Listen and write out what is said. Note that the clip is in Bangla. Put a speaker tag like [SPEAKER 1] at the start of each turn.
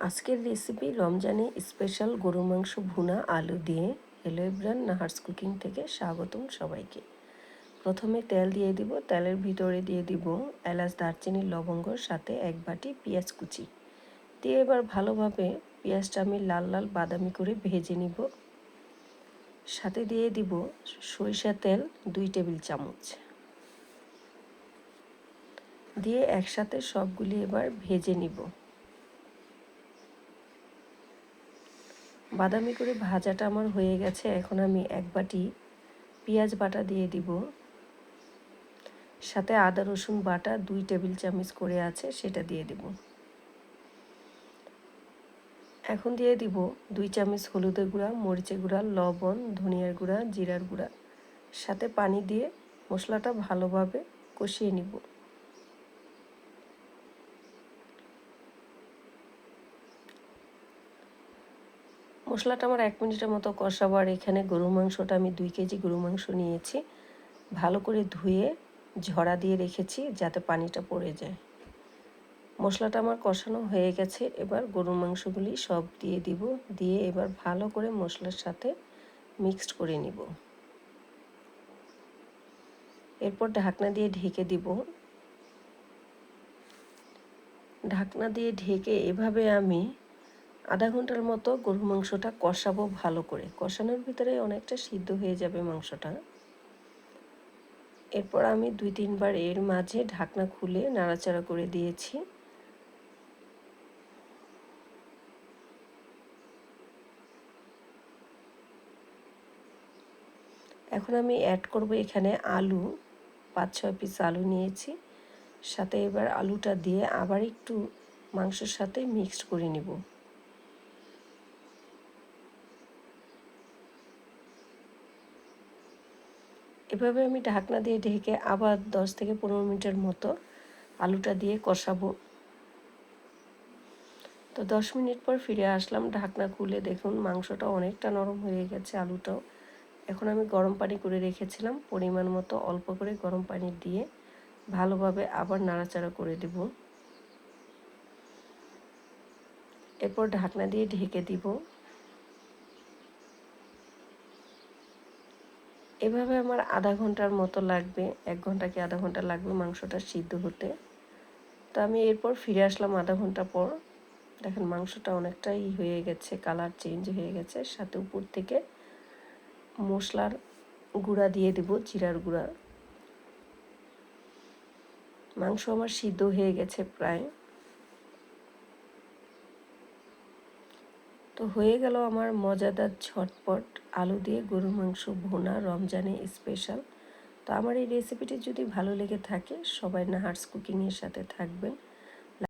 [SPEAKER 1] আজকের রেসিপি রমজানে স্পেশাল গরু মাংস ভুনা আলু দিয়ে হ্যালো এভরান নাহার্স কুকিং থেকে স্বাগতম সবাইকে। প্রথমে তেল দিয়ে দিব, তেলের ভিতরে দিয়ে দিব এলাচ, দারচিনি, লবঙ্গ, সাথে এক বাটি পেঁয়াজ কুচি। দিয়ে এবার ভালোভাবে পেঁয়াজটা আমি লাল লাল বাদামি করে ভেজে নিব। সাথে দিয়ে দিব সরিষা তেল দুই টেবিল চামচ। দিয়ে একসাথে সবগুলি এবার ভেজে নিব। বাদামি করে ভাজাটা আমার হয়ে গেছে, এখন আমি এক বাটি পেঁয়াজ বাটা দিয়ে দিব। সাথে আদা, রসুন বাটা, দুই টেবিল চামচ করে আছে, সেটা দিয়ে দিব। এখন দিয়ে দিব দুই চামচ হলুদের গুঁড়া, মরিচের গুঁড়া, লবণ, ধনিয়ার গুঁড়া, জিরার গুঁড়া। সাথে পানি দিয়ে মশলাটা ভালোভাবে কষিয়ে নিব। মশলাটা আমার এক মিনিটের মতো কষাবার এখানে গরু মাংসটা আমি দুই কেজি গরু মাংস নিয়েছি। ভালো করে ধুয়ে ঝরা দিয়ে রেখেছি যাতে পানিটা পড়ে যায়। মশলাটা আমার কষানো হয়ে গেছে, এবার গরুর মাংসগুলি সব দিয়ে দিব, দিয়ে এবার ভালো করে মশলার সাথে মিক্সড করে নিব। এরপর ঢাকনা দিয়ে ঢেকে দিব। ঢাকনা দিয়ে ঢেকে এভাবে আমি আধা ঘণ্টার মতো গরু মাংসটা কষাবো ভালো করে। কষানোর ভিতরে অনেকটা সিদ্ধ হয়ে যাবে মাংসটা। এরপর আমি দুই তিনবার এর মাঝে ঢাকনা খুলে নাড়াচাড়া করে দিয়েছি। এখন আমি অ্যাড করব এখানে আলু। পাঁচ ছয় পিস আলু নিয়েছি। সাথে এবার আলুটা দিয়ে আবার একটু মাংসের সাথে মিক্সড করে নিব। এভাবে আমি ঢাকনা দিয়ে ঢেকে আবার দশ থেকে পনেরো মিনিটের মতো আলুটা দিয়ে কষাবো। তো দশ মিনিট পর ফিরে আসলাম ঢাকনা খুলে। দেখুন মাংসটা অনেকটা নরম হয়ে গেছে আলুটাও। এখন আমি গরম পানি করে রেখেছিলাম পরিমাণ মতো অল্প করে গরম পানি দিয়ে ভালোভাবে আবার নাড়াচাড়া করে দেব। এরপর ঢাকনা দিয়ে ঢেকে দিব। এভাবে আমার আধা ঘণ্টার মতো লাগবে, এক ঘণ্টা কি আধা ঘণ্টা লাগবে মাংসটা সিদ্ধ হতে। তো আমি এরপর ফিরে আসলাম আধা ঘণ্টা পর। দেখেন মাংসটা অনেকটাই হয়ে গেছে, কালার চেঞ্জ হয়ে গেছে। সাথে উপর থেকে মশলার গুঁড়া দিয়ে দেব, জিরার গুঁড়া। মাংস আমার সিদ্ধ হয়ে গেছে প্রায়। তো হয়ে গেল আমার মজাদার ঝটপট আলু দিয়ে গরুর মাংস ভোনা রমজানে স্পেশাল তো আমার এই রেসিপিটি যদি ভালো লেগে থাকে, সবাই নাহার্স কুকিংয়ের সাথে থাকবেন।